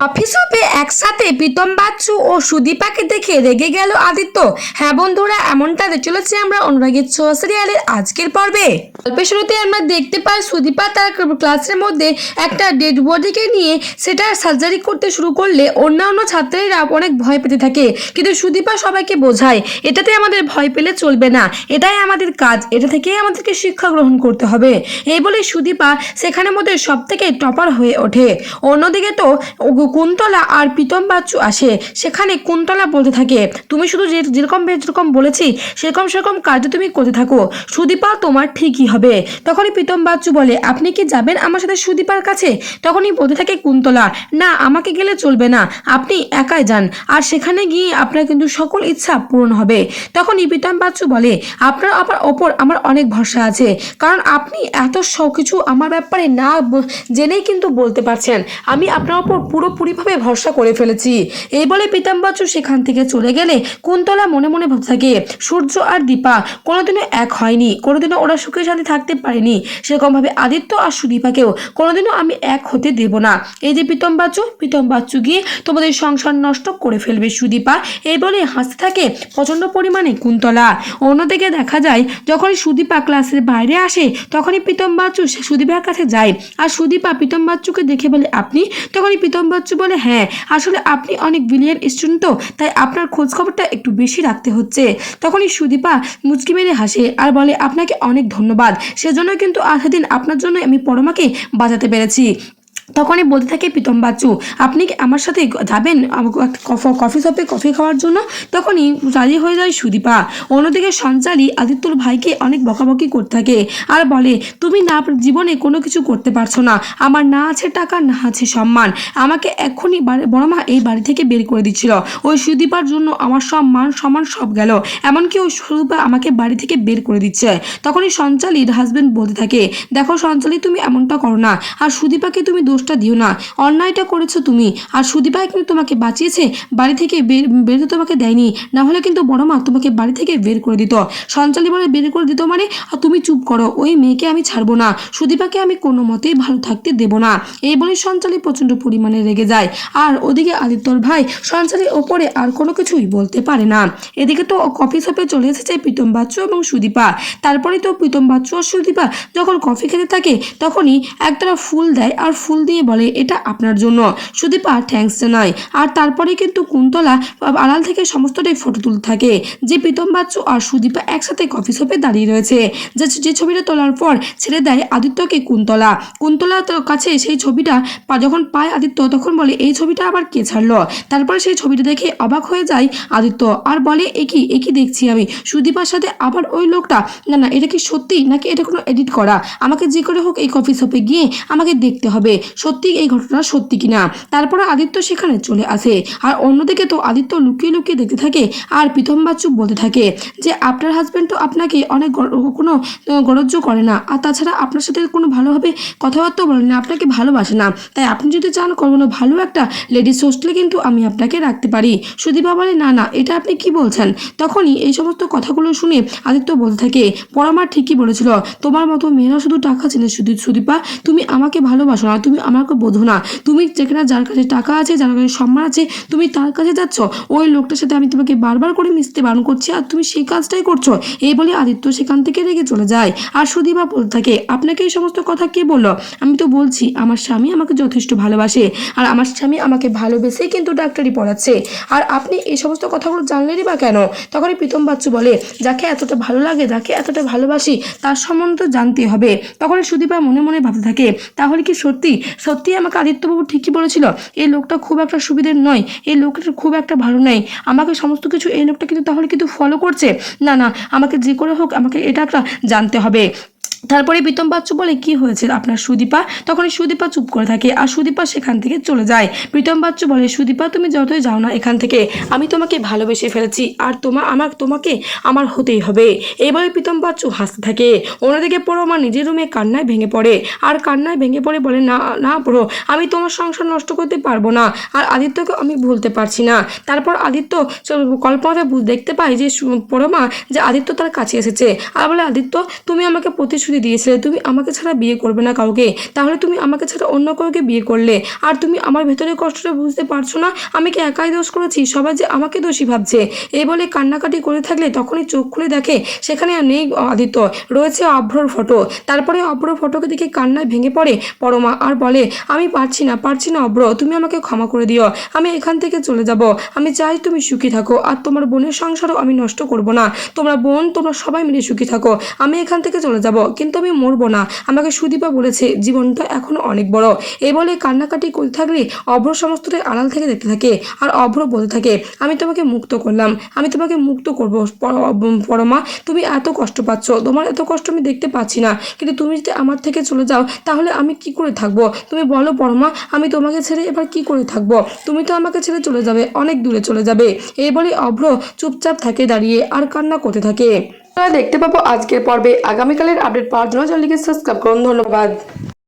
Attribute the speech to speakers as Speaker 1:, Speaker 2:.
Speaker 1: Office অফে একসাথে প্রীতম বাচ্চু ও সুদীপাকে দেখে রেগে গেল আদিত্য। হ্যাঁ বন্ধুরা, এমনটা চলেছে আমরা অনুরাগের ছো সিরিয়ালের আজকের পর্বে। গল্পের শুরুতে আমরা দেখতে পাই সুদীপা তার ক্লাসের মধ্যে একটা ডেড বডিকে নিয়ে সেটা সার্জারি করতে শুরু করলে অন্যান্য ছাত্রীরা অনেক ভয় পেতে থাকে। কিন্তু সুদীপা সবাইকে বোঝায়, এটাতে আমাদের ভয় পেলে চলবে না। এটাই আমাদের কাজ, এটা থেকেই আমাদেরকে শিক্ষা গ্রহণ করতে হবে। এই বলে সুদীপা সেখানের মধ্যে সব থেকে টপার হয়ে ওঠে। অন্যদিকে তো কুন্তলা আর প্রীতম বাচ্চু আসে। সেখানে কুন্তলা বলতে থাকে, তুমি শুধু যে যেরকম যেরকম বলেছি, সেরকম সেরকম কাজ তুমি করতে থাকো। সুদীপা তোমার ঠিকই হবে। তখনই প্রীতম বাচ্চু বলে, আপনি কি যাবেন আমার সাথে সুদীপার কাছে? তখনই বলতে থাকে কুন্তলা, না, আমাকে গেলে চলবে না। আপনি একাই যান, আর সেখানে গিয়ে আপনার কিন্তু সকল ইচ্ছা পূরণ হবে। তখনই প্রীতম বাচ্চু বলে, আপনার আমার ওপর আমার অনেক ভরসা আছে, কারণ আপনি এত সব কিছু আমার ব্যাপারে না জেনেই কিন্তু বলতে পারছেন। আমি আপনার ওপর পুরোপুরিভাবে ভরসা করে ফেলেছি। এই বলে প্রীতম বাচ্চু সেখান থেকে চলে গেলে কুন্তলা মনে মনে ভাবতে থাকে, সূর্য আর দীপা কোনোদিনও এক হয়নি, কোনোদিনও ওরা সুখের সাথে থাকতে পারেনি। সেরকমভাবে আদিত্য আর সুদীপাকেও কোনোদিনও আমি এক হতে দেব না। এই যে প্রীতম বাচ্চু প্রীতম বাচ্চু গিয়ে তোমাদের সংসার নষ্ট করে ফেলবে সুদীপা। এই বলে হাসতে থাকে প্রচণ্ড পরিমাণে কুন্তলা। অন্যদিকে দেখা যায় যখন সুদীপা ক্লাসের বাইরে আসে, তখনই প্রীতম বাচ্চু সে সুদীপার কাছে যায়। আর সুদীপা প্রীতম বাচ্চুকে দেখে বলে, আপনি? তখনই প্রীতম বাচ্চু বলে হ্যাঁ আসলে আপনি অনেক ব্রিলিয়ান্ট স্টুডেন্ট তো, তাই আপনার খোঁজ খবরটা একটু বেশি রাখতে হচ্ছে। তখনই সুদীপা মুচকি মেরে হাসে আর বলে, আপনাকে অনেক ধন্যবাদ। সেজন্য কিন্তু আসাদিন দিন আপনার জন্য আমি পরমাকে বাজাতে পেরেছি। তখনই বলতে থাকে, প্রীতম বাচ্চু, আপনি কি আমার সাথে যাবেন? কফ- শপে কফি খাওয়ার জন্য? তখনই রাজি হয়ে যায় সুদীপা। অন্যদিকে সঞ্চালী আদিত্যর ভাইকে অনেক বকাবকি করতে থাকে আর বলে, তুমি না জীবনে কোনো কিছু করতে পারছ না। আমার না আছে টাকা, না আছে সম্মান। আমাকে এক্ষুনি বাড়ি- বড় মা এই বাড়ি থেকে বের করে দিচ্ছিল। ওই সুদীপার জন্য আমার সব মান সম্মান সব গেল। এমনকি ওই সুদীপা আমাকে বাড়ি থেকে বের করে দিচ্ছে। তখনই সঞ্চালীর হাজবেন্ড বলতে থাকে, দেখো সঞ্চালী, তুমি এমনটা করো না। আর সুদীপাকে তুমি দোষটা দিও না। অন্যায়টা করেছ তুমি। আর সুদীপা কিন্তু তোমাকে বাঁচিয়েছে, বাড়ি থেকে বের তোমাকে দেয়নি। না হলে কিন্তু বড় মা তোমাকে বাড়ি থেকে বের করে দিত। সঞ্চালী বলে বের করে দিত মানে আর তুমি চুপ করো, ওই মেয়েকে আমি ছাড়বো না। সুদীপাকে আমি কোনো মতেই ভালো থাকতে দেব না। এই বলে সঞ্চালী প্রচণ্ড পরিমাণে রেগে যায়। আর ওদিকে আদিত্যর ভাই সঞ্চালীর ওপরে আর কোনো কিছুই বলতে পারে না। এদিকে তো কফি শপে চলে এসেছে প্রীতম বাচ্চু এবং সুদীপা। তারপরে তো প্রীতম বাচ্চু আর সুদীপা যখন কফি খেতে থাকে, তখনই একতারা ফুল দেয়। আর ফুল দিয়ে বলে, এটা আপনার জন্য। সুদীপা থ্যাঙ্কস জানায়। আর তারপরে কিন্তু কুন্তলা আড়াল থেকে সমস্তটাই ফটো তুলতে থাকে। যে প্রীতম বাচ্চু আর সুদীপা একসাথে কফি শপে দাঁড়িয়ে রয়েছে। যে যে ছবিটা তোলার পর ছেড়ে দেয় আদিত্যকে কুন্তলা। কুন্তলা কাছে সেই ছবিটা যখন পায় আদিত্য, তখন বলে, এই ছবিটা আবার কে ছাড়লো? তারপরে সেই ছবিটা দেখে অবাক হয়ে যায় আদিত্য। আর বলে একই একই দেখছি আমি? সুদীপার সাথে আবার ওই লোকটা? না না, এটা কি সত্যি? নাকি এটা কোনো এডিট করা? আমাকে যে করে হোক এই কফি শপে গিয়ে আমাকে দেখতে হবে। সত্যি এই ঘটনা সত্যি কিনা? তারপরে আদিত্য সেখানে চলে আসে। আর অন্যদিকে তো আদিত্য লুকিয়ে লুকিয়ে দেখতে থাকে আর প্রীতম বাচ্চু বলতে থাকে যে আপনার হাজব্যান্ড তো আপনাকে অনেক কোনো আহ, গরজ্জ করে না। আর তাছাড়া আপনার সাথে কোনো ভালোভাবে কথাবার্তা বলেন না। আপনাকে ভালোবাসে না। তাই আপনি যদি চান কোনো ভালো একটা লেডিস হোস্টেলে কিন্তু আমি আপনাকে রাখতে পারি। সুদীপা বলে না না এটা আপনি কি বলছেন? তখনই এই সমস্ত কথাগুলো শুনে আদিত্য বলতে থাকে পরমা ঠিকই বলেছিল। তোমার মতো মেয়েরা শুধু টাকা চেনে সুদীপা। তুমি আমাকে ভালোবাসো না। তুমি আমাকে বোঝো না। তুমি যেখানে যার কাছে টাকা আছে, যার কাছে সম্মান আছে, তুমি তার কাছে যাচ্ছ। ওই লোকটার সাথে আমি তোমাকে বারবার করে মিশতে বারণ করছি আর তুমি সেই কাজটাই করছ। এই বলে আদিত্য সেখান থেকে রেগে চলে যায়। আর সুদীপা বলতে থাকে, আপনাকে এই সমস্ত কথা কে বলল? আমি তো বলছি, আমার স্বামী আমাকে যথেষ্ট ভালোবাসে। আর আমার স্বামী আমাকে ভালোবেসে কিন্তু ডাক্তারি পড়াচ্ছে। আর আপনি এই সমস্ত কথাগুলো জানলেনই বা কেন? তখনই প্রীতম বাচ্চু বলে, যাকে এতটা ভালো লাগে, যাকে এতটা ভালোবাসি, তার সম্বন্ধে জানতে হবে। তখন সুদীপা মনে মনে ভাবতে থাকে, তাহলে কি সত্যি সত্যি আমাকে আদিত্যবাবু ঠিকই বলেছিল, এই লোকটা খুব একটা সুবিধের নয়, এই লোকটা খুব একটা ভালো নয় আমাকে সমস্ত কিছু এই লোকটা কিন্তু তাহলে কিন্তু ফলো করছে। না না, আমাকে যে করে হোক, আমাকে এটা একটা জানতে হবে। তারপরে প্রীতম বাচ্চু বলে কি হয়েছে আপনার সুদীপা? তখনই সুদীপা চুপ করে থাকে আর সুদীপা সেখান থেকে চলে যায়। প্রীতম বাচ্চু বলে, সুদীপা, তুমি যতই যাও না এখান থেকে, আমি তোমাকে ভালোবেসে ফেলেছি আর তোমা আমার তোমাকে আমার হতেই হবে। এবারে প্রীতম বাচ্চু হাসতে থাকে। অন্যদিকে পড়ো আমার নিজের রুমে কান্নায় ভেঙে পড়ে। আর কান্নায় ভেঙে পড়ে বলে, না না পড়ো আমি তোমার সংসার নষ্ট করতে পারব না। আর আদিত্যকে আমি ভুলতে পারছি না। তারপর আদিত্য কল্পনাতে দেখতে পাই যে পরমা, যে আদিত্য তার কাছে এসেছে। আর বলে, আদিত্য, তুমি আমাকে প্রতিশ্রুতি প্রতিশ্রুতি দিয়েছিলে, তুমি আমাকে ছাড়া বিয়ে করবে না কাউকে। তাহলে তুমি আমাকে ছাড়া অন্য কাউকে বিয়ে করলে। আর তুমি আমার ভেতরে কষ্টটা বুঝতে পারছ না? আমি কি একাই দোষ করেছি? সবাই যে আমাকে দোষী ভাবছে। এই বলে কান্নাকাটি করে থাকলে তখনই চোখ খুলে দেখে, সেখানে আর নেই আদিত্য। রয়েছে অভ্রর ফটো। তারপরে অভ্রর ফটোকে দেখে কান্নায় ভেঙে পড়ে পরমা আর বলে, আমি পারছি না পারছি না অভ্র, তুমি আমাকে ক্ষমা করে দিও। আমি এখান থেকে চলে যাব। আমি চাই তুমি সুখী থাকো। আর তোমার বোনের সংসারও আমি নষ্ট করব না। তোমরা বোন, তোমরা সবাই মিলে সুখী থাকো। আমি এখান থেকে চলে যাব। কিন্তু আমি মরবো না। আমাকে সুদীপা বলেছে, জীবনটা এখনও অনেক বড়। এই বলে কান্নাকাটি করতে থাকলে অভ্র সমস্তটাই আড়াল থেকে দেখতে থাকে আর অভ্র বলতে থাকে, আমি তোমাকে মুক্ত করলাম। আমি তোমাকে মুক্ত করব পরমা। তুমি এত কষ্ট পাচ্ছ। তোমার এত কষ্ট আমি দেখতে পাচ্ছি না। কিন্তু তুমি যদি আমার থেকে চলে যাও, তাহলে আমি কি করে থাকব? তুমি বলো পরমা, আমি তোমাকে ছেড়ে এবার কি করে থাকব? তুমি তো আমাকে ছেড়ে চলে যাবে, অনেক দূরে চলে যাবে। এই বলে অভ্র চুপচাপ থাকে দাঁড়িয়ে আর কান্না করতে থাকে। দেখতে পাবো আজকের পর্বে। আগামীকালের আপডেট পাওয়ার জন্য চ্যানেলটিকে সাবস্ক্রাইব করুন। ধন্যবাদ।